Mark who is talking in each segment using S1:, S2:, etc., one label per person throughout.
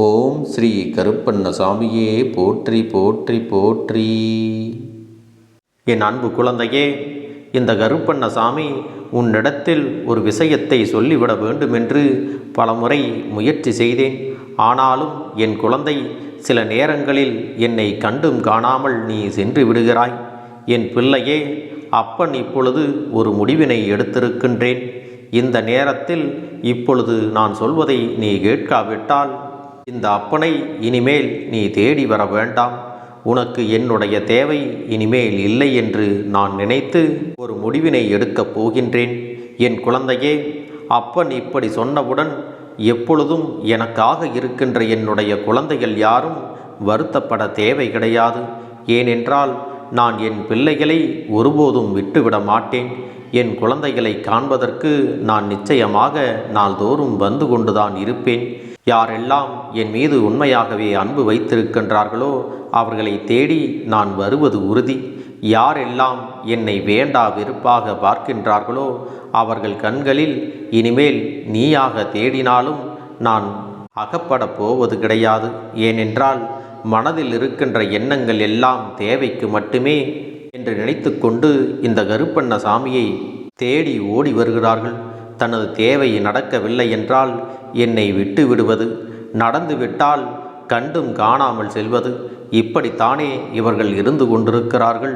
S1: ஓம் ஸ்ரீ கருப்பண்ண சாமியே போற்றி போற்றி போற்றி.
S2: என் அன்பு குழந்தையே இந்த கருப்பண்ணசாமி உன்னிடத்தில் ஒரு விஷயத்தை சொல்லிவிட வேண்டுமென்று பலமுறை முயற்சி செய்தேன். ஆனாலும் என் குழந்தை சில நேரங்களில் என்னை கண்டும் காணாமல் நீ சென்று விடுகிறாய். என் பிள்ளையே அப்பன் இப்பொழுது ஒரு முடிவினை எடுத்திருக்கின்றேன். இந்த நேரத்தில் இப்பொழுது நான் சொல்வதை நீ கேட்காவிட்டால் இந்த அப்பனை இனிமேல் நீ தேடி வர வேண்டாம். உனக்கு என்னுடைய தேவை இனிமேல் இல்லை என்று நான் நினைத்து ஒரு முடிவினை எடுக்கப் போகின்றேன். என் குழந்தையே அப்பன் இப்படி சொன்னவுடன் எப்பொழுதும் எனக்காக இருக்கின்ற என்னுடைய குழந்தைகள் யாரும் வருத்தப்பட தேவை கிடையாது. ஏனென்றால் நான் என் பிள்ளைகளை ஒருபோதும் விட்டுவிட மாட்டேன். என் குழந்தைகளை காண்பதற்கு நான் நிச்சயமாக நாள்தோறும் வந்து கொண்டுதான் இருப்பேன். யாரெல்லாம் என் மீது உண்மையாகவே அன்பு வைத்திருக்கின்றார்களோ அவர்களை தேடி நான் வருவது உறுதி. யாரெல்லாம் என்னை வேண்டா வெறுப்பாக பார்க்கின்றார்களோ அவர்கள் கண்களில் இனிமேல் நீயாக தேடினாலும் நான் அகப்பட போவது கிடையாது. ஏனென்றால் மனதில் இருக்கின்ற எண்ணங்கள் எல்லாம் தேவைக்கு மட்டுமே என்று நினைத்துக்கொண்டு இந்த கருப்பண்ண சாமியை தேடி ஓடி வருகிறார்கள். தனது தேவை நடக்கவில்லை என்றால் என்னை விட்டு விடுவது நடந்துவிட்டால் கண்டும் காணாமல் செல்வது இப்படித்தானே இவர்கள் இருந்து கொண்டிருக்கிறார்கள்.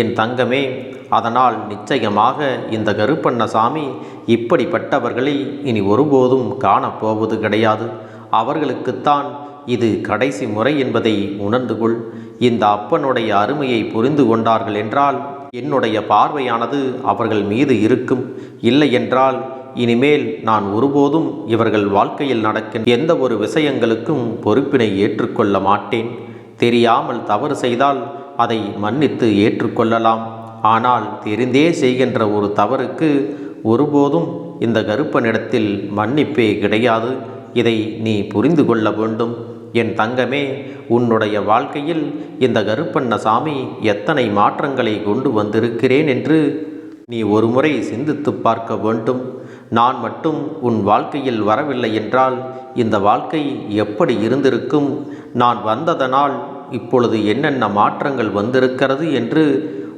S2: என் தங்கமே அதனால் நிச்சயமாக இந்த கருப்பண்ணசாமி இப்படிப்பட்டவர்களை இனி ஒருபோதும் காணப்போவது கிடையாது. அவர்களுக்குத்தான் இது கடைசி முறை என்பதை உணர்ந்து கொள். இந்த அப்பனுடைய அருமையை புரிந்து கொண்டார்கள் என்றால் என்னுடைய பார்வையானது அவர்கள் மீது இருக்கும். இல்லை என்றால் இனிமேல் நான் ஒருபோதும் இவர்கள் வாழ்க்கையில் நடக்கின்ற எந்த ஒரு விஷயங்களுக்கும் பொறுப்பினை ஏற்றுக்கொள்ள மாட்டேன். தெரியாமல் தவறு செய்தால் அதை மன்னித்து ஏற்றுக்கொள்ளலாம். ஆனால் தெரிந்தே செய்கின்ற ஒரு தவறுக்கு ஒருபோதும் இந்த கருப்பனிடத்தில் மன்னிப்பே கிடையாது. இதை நீ புரிந்து கொள்ள வேண்டும். என் தங்கமே உன்னுடைய வாழ்க்கையில் இந்த கருப்பண்ணசாமி எத்தனை மாற்றங்களை கொண்டு வந்திருக்கிறேன் என்று நீ ஒருமுறை சிந்தித்து பார்க்க வேண்டும். நான் மட்டும் உன் வாழ்க்கையில் வரவில்லை என்றால் இந்த வாழ்க்கை எப்படி இருந்திருக்கும்? நான் வந்ததனால் இப்பொழுது என்னென்ன மாற்றங்கள் வந்திருக்கிறது என்று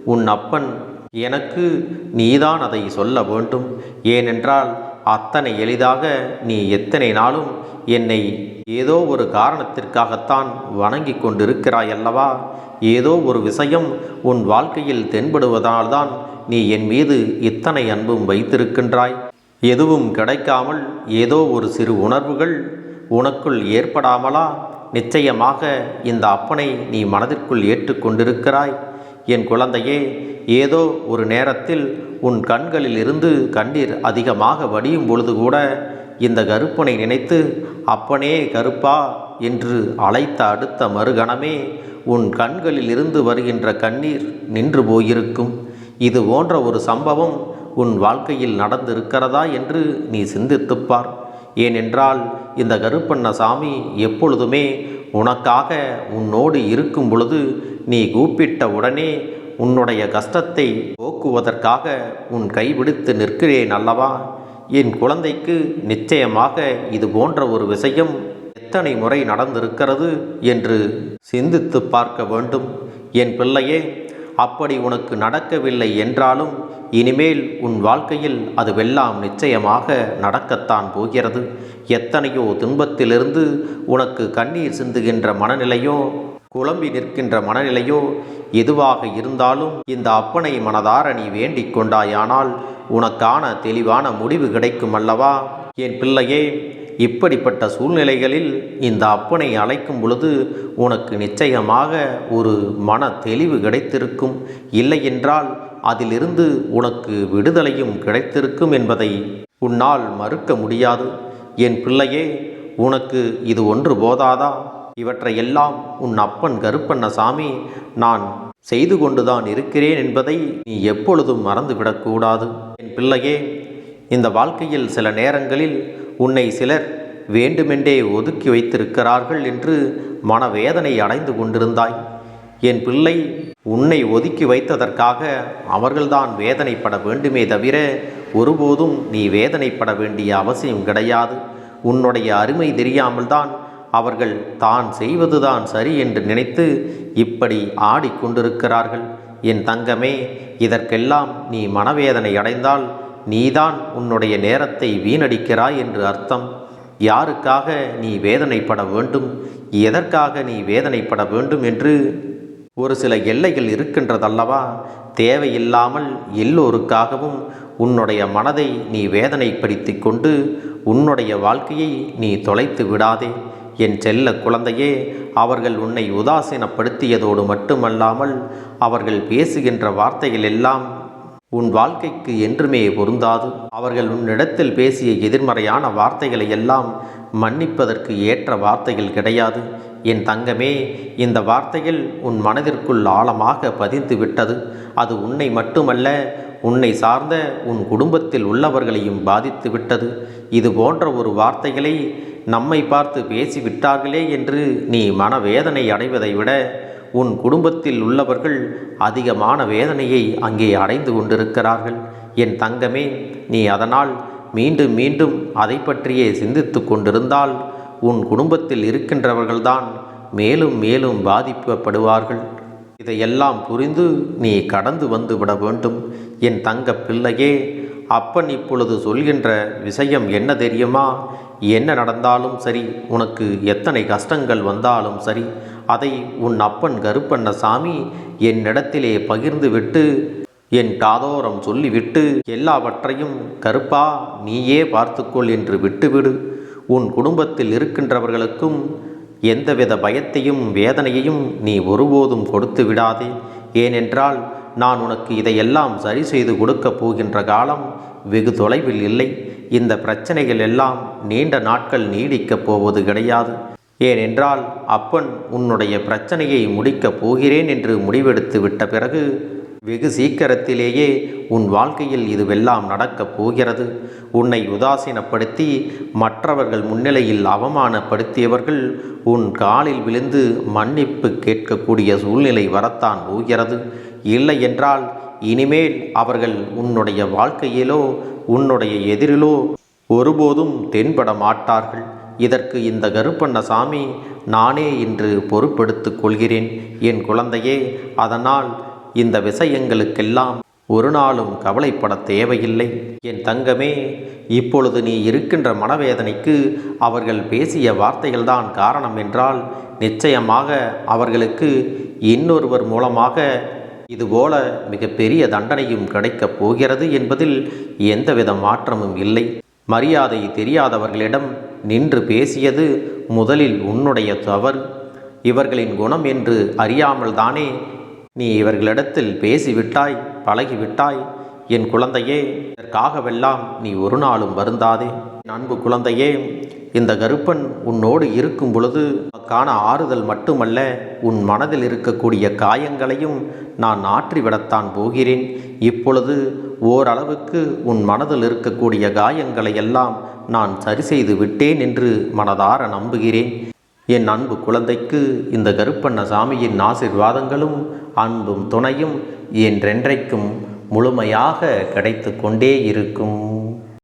S2: உன் அப்பன் எனக்கு நீதான் அதை சொல்ல வேண்டும். ஏனென்றால் அத்தனை எளிதாக நீ எத்தனை நாளும் என்னை ஏதோ ஒரு காரணத்திற்காகத்தான் வணங்கி கொண்டிருக்கிறாய் அல்லவா ஏதோ ஒரு விஷயம் உன் வாழ்க்கையில் தென்படுவதால்தான் நீ என் மீது இத்தனை அன்பும் வைத்திருக்கின்றாய். எதுவும் கிடைக்காமல் ஏதோ ஒரு சிறு உணர்வுகள் உனக்குள் ஏற்படாமலா? நிச்சயமாக இந்த அப்பனை நீ மனதிற்குள் ஏற்றுக்கொண்டிருக்கிறாய். என் குழந்தையே ஏதோ ஒரு நேரத்தில் உன் கண்களில் இருந்து கண்ணீர் அதிகமாக வடியும் பொழுது கூட இந்த கருப்பனை நினைத்து அப்பனே கருப்பா என்று அழைத்த அடுத்த மறுகணமே உன் கண்களில் இருந்து வருகின்ற கண்ணீர் நின்று போயிருக்கும். இது போன்ற ஒரு சம்பவம் உன் வாழ்க்கையில் நடந்திருக்கிறதா என்று நீ சிந்தித்துப்பார். ஏனென்றால் இந்த கருப்பண்ணசாமி எப்பொழுதுமே உனக்காக உன்னோடு இருக்கும் பொழுது நீ கூப்பிட்ட உடனே உன்னுடைய கஷ்டத்தை போக்குவதற்காக உன் கைவிடுத்து நிற்கிறேன் அல்லவா? என் குழந்தைக்கு நிச்சயமாக இது போன்ற ஒரு விஷயம் எத்தனை முறை நடந்திருக்கிறது என்று சிந்தித்து பார்க்க வேண்டும். என் பிள்ளையே அப்படி உனக்கு நடக்கவில்லை என்றாலும் இனிமேல் உன் வாழ்க்கையில் அதுவெல்லாம் நிச்சயமாக நடக்கத்தான் போகிறது. எத்தனையோ துன்பத்திலிருந்து உனக்கு கண்ணீர் சிந்துகின்ற மனநிலையோ குழம்பி நிற்கின்ற மனநிலையோ எதுவாக இருந்தாலும் இந்த அப்பனை மனதார நீ வேண்டிக் கொண்டாயானால் உனக்கான தெளிவான முடிவு கிடைக்கும் அல்லவா? என் பிள்ளையே இப்படிப்பட்ட சூழ்நிலைகளில் இந்த அப்பனை அழைக்கும் பொழுது உனக்கு நிச்சயமாக ஒரு மன தெளிவு கிடைத்திருக்கும். இல்லையென்றால் அதிலிருந்து உனக்கு விடுதலையும் கிடைத்திருக்கும் என்பதை உன்னால் மறுக்க முடியாது. என் பிள்ளையே உனக்கு இது ஒன்று போதாதா? இவற்றையெல்லாம் உன் அப்பன் கருப்பண்ணசாமி நான் செய்து கொண்டுதான் இருக்கிறேன் என்பதை நீ எப்பொழுதும் மறந்துவிடக்கூடாது. என் பிள்ளையே இந்த வாழ்க்கையில் சில நேரங்களில் உன்னை சிலர் வேண்டுமென்றே ஒதுக்கி வைத்திருக்கிறார்கள் என்று மனவேதனை அடைந்து கொண்டிருந்தாய். என் பிள்ளை உன்னை ஒதுக்கி வைத்ததற்காக அவர்கள்தான் வேதனைப்பட வேண்டுமே தவிர ஒருபோதும் நீ வேதனைப்பட வேண்டிய அவசியம் கிடையாது. உன்னுடைய அருமை தெரியாமல்தான் அவர்கள் தான் செய்வதுதான் சரி என்று நினைத்து இப்படி ஆடிக்கொண்டிருக்கிறார்கள். என் தங்கமே இதற்கெல்லாம் நீ மனவேதனை அடைந்தால் நீதான் உன்னுடைய நேரத்தை வீணடிக்கிறாய் என்று அர்த்தம். யாருக்காக நீ வேதனைப்பட வேண்டும்? எதற்காக நீ வேதனைப்பட வேண்டும் என்று? ஒரு சில எல்லைகள் இருக்கின்றதல்லவா? தேவையில்லாமல் எல்லோருக்காகவும் உன்னுடைய மனதை நீ வேதனைப்படுத்தி கொண்டு உன்னுடைய வாழ்க்கையை நீ தொலைத்து விடாதே. என் செல்ல குழந்தையே அவர்கள் உன்னை உதாசீனப்படுத்தியதோடு மட்டுமல்லாமல் அவர்கள் பேசுகின்ற வார்த்தைகள் எல்லாம் உன் வாழ்க்கைக்கு என்றுமே பொருந்தாது. அவர்கள் உன்னிடத்தில் பேசிய எதிர்மறையான வார்த்தைகளை எல்லாம் மன்னிப்பதற்கு ஏற்ற வார்த்தைகள் கிடையாது. என் தங்கமே இந்த வார்த்தைகள் உன் மனதிற்குள் ஆழமாக பதிந்து விட்டது. அது உன்னை மட்டுமல்ல உன்னை சார்ந்த உன் குடும்பத்தில் உள்ளவர்களையும் பாதித்து விட்டது. இது போன்ற ஒரு வார்த்தைகளை நம்மை பார்த்து பேசிவிட்டார்களே என்று நீ மனவேதனை அடைவதை விட உன் குடும்பத்தில் உள்ளவர்கள் அதிகமான வேதனையை அங்கே அடைந்து கொண்டிருக்கிறார்கள். என் தங்கமே நீ அதனால் மீண்டும் மீண்டும் அதை பற்றியே சிந்தித்து கொண்டிருந்தால் உன் குடும்பத்தில் இருக்கின்றவர்கள்தான் மேலும் மேலும் பாதிக்கப்படுவார்கள். இதையெல்லாம் புரிந்து நீ கடந்து வந்து விட வேண்டும். என் தங்க பிள்ளையே அப்பன் இப்பொழுது சொல்கின்ற விஷயம் என்ன தெரியுமா? என்ன நடந்தாலும் சரி உனக்கு எத்தனை கஷ்டங்கள் வந்தாலும் சரி அதை உன் அப்பன் கருப்பண்ண சாமி என்னிடத்திலே பகிர்ந்து விட்டு என் காதோரம் சொல்லிவிட்டு எல்லாவற்றையும் கருப்பா நீயே பார்த்துக்கொள் என்று விட்டுவிடு. உன் குடும்பத்தில் இருக்கின்றவர்களுக்கும் எந்தவித பயத்தையும் வேதனையையும் நீ ஒருபோதும் கொடுத்து விடாதே. ஏனென்றால் நான் உனக்கு இதையெல்லாம் சரி செய்து கொடுக்கப் போகின்ற காலம் வெகு தொலைவில் இல்லை. இந்த பிரச்சனைகள் எல்லாம் நீண்ட நாட்கள் நீடிக்கப் போவது கிடையாது. ஏனென்றால் அப்பன் உன்னுடைய பிரச்சனையை முடிக்கப் போகிறேன் என்று முடிவெடுத்து விட்ட பிறகு வெகு சீக்கிரத்திலேயே உன் வாழ்க்கையில் இதுவெல்லாம் நடக்கப் போகிறது. உன்னை உதாசீனப்படுத்தி மற்றவர்கள் முன்னிலையில் அவமானப்படுத்தியவர்கள் உன் காலில் விழுந்து மன்னிப்பு கேட்கக்கூடிய சூழ்நிலை வரத்தான் போகிறது. இல்லை என்றால் இனிமேல் அவர்கள் உன்னுடைய வாழ்க்கையிலோ உன்னுடைய எதிரிலோ ஒருபோதும் தென்பட மாட்டார்கள். இதற்கு இந்த கருப்பண்ணசாமி நானே இன்று பொறுப்பெடுத்து கொள்கிறேன் என் குழந்தையே. அதனால் இந்த விஷயங்களுக்கெல்லாம் ஒரு நாளும் கவலைப்பட தேவையில்லை. என் தங்கமே இப்பொழுது நீ இருக்கின்ற மனவேதனைக்கு அவர்கள் பேசிய வார்த்தைகள்தான் காரணம் என்றால் நிச்சயமாக அவர்களுக்கு இன்னொருவர் மூலமாக இதுபோல மிகப்பெரிய தண்டனையும் கிடைக்கப் போகிறது என்பதில் எந்தவித மாற்றமும் இல்லை. மரியாதை தெரியாதவர்களிடம் நின்று பேசியது முதலில் உன்னுடைய தவறு. இவர்களின் குணம் என்று அறியாமல் தானே நீ இவர்களிடத்தில் பேசிவிட்டாய் பழகிவிட்டாய். என் குழந்தையே இதற்காகவெல்லாம் நீ ஒரு நாளும் வருந்தாதே. அன்பு குழந்தையே இந்த கருப்பன் உன்னோடு இருக்கும் பொழுது காண ஆறுதல் மட்டுமல்ல உன் மனதில் இருக்கக்கூடிய காயங்களையும் நான் ஆற்றிவிடத்தான் போகிறேன். இப்பொழுது ஓரளவுக்கு உன் மனதில் இருக்கக்கூடிய காயங்களை எல்லாம் நான் சரி செய்து விட்டேன் என்று மனதார நம்புகிறேன். என் அன்பு குழந்தைக்கு இந்த கருப்பண்ண சாமியின் ஆசிர்வாதங்களும் அன்பும் துணையும் என்றென்றைக்கும் முழுமையாக கிடைத்து கொண்டே இருக்கும்.